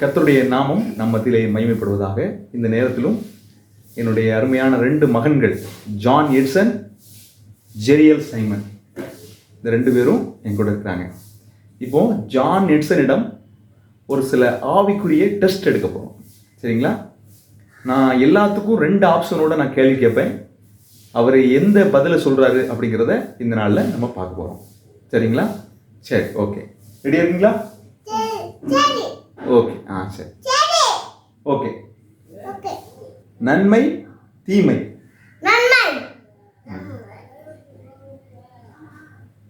கர்த்தருடைய நாமம் நம் மத்தியிலே மகிமைப்படுவதாக இந்த நேரத்திலும் என்னுடைய அருமையான ரெண்டு மகன்கள் ஜான் எட்சன் ஜெரியல் சைமன் இந்த ரெண்டு பேரும் என் கூட இருக்கிறாங்க. இப்போ ஜான் எட்சனிடம் ஒரு சில ஆவிக்குரிய டெஸ்ட் எடுக்க போகிறோம் சரிங்களா? நான் எல்லாத்துக்கும் ரெண்டு ஆப்ஷனோட நான் கேள்வி கேட்பேன். அவர் எந்த பதிலை சொல்கிறாரு அப்படிங்கிறத இந்த நாளில் நம்ம பார்க்க போகிறோம் சரிங்களா? சரி ஓகே ரெடியாக இருக்கீங்களா? ஓகே. ஆ சரி. ஓகே. ஓகே. நன்மை தீமை. நன்மை.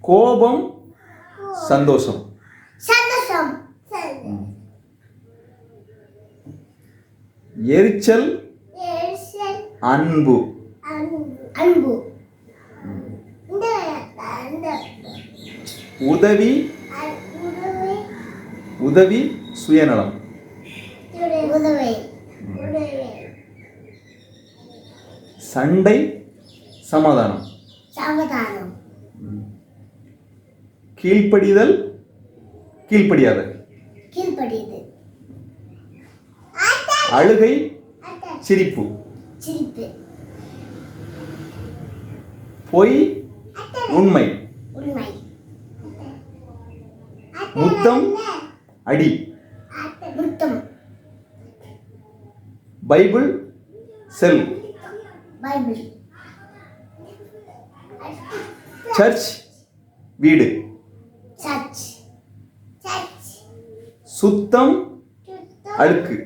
கோபம் சந்தோஷம். சந்தோஷம். எரிச்சல் எரிச்சல், அன்பு. அன்பு. உதவி உதவி சுயநலம். சண்டை சமாதானம். கீழ்ப்படிதல் கீழ்ப்படியாதல். கீழ்படியது அழுகை சிரிப்பு. சிரிப்பு. பொய் உண்மை. உண்மை. முத்தம் அடி. பைபிள் செல். சர்ச் வீடு. சுத்தம் அழுக்கு.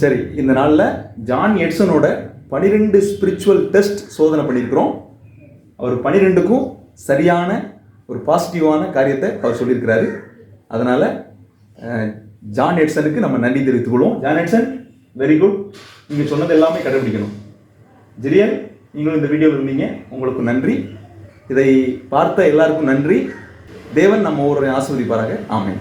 சரி இந்த நாளில் ஜான் எட்சனோட பனிரெண்டு ஸ்பிரிச்சுவல் டெஸ்ட் சோதனை பண்ணியிருக்கிறோம். அவர் பனிரெண்டுக்கும் சரியான ஒரு பாசிட்டிவான காரியத்தை அவர் சொல்லியிருக்கிறாரு. அதனால் ஜான் எட்சனுக்கு நம்ம நன்றி தெரிவித்துக் கொள்வோம். ஜான் எட்சன் வெரி குட் நீங்கள் சொன்னது எல்லாமே கடைபிடிக்கணும். ஜிரியல் நீங்களும் இந்த வீடியோவில் இருந்தீங்க. உங்களுக்கு நன்றி. இதை பார்த்த எல்லாருக்கும் நன்றி. தேவன் நம்ம ஒவ்வொரு ஆசிர்வதிப்பாராக. ஆமேன்.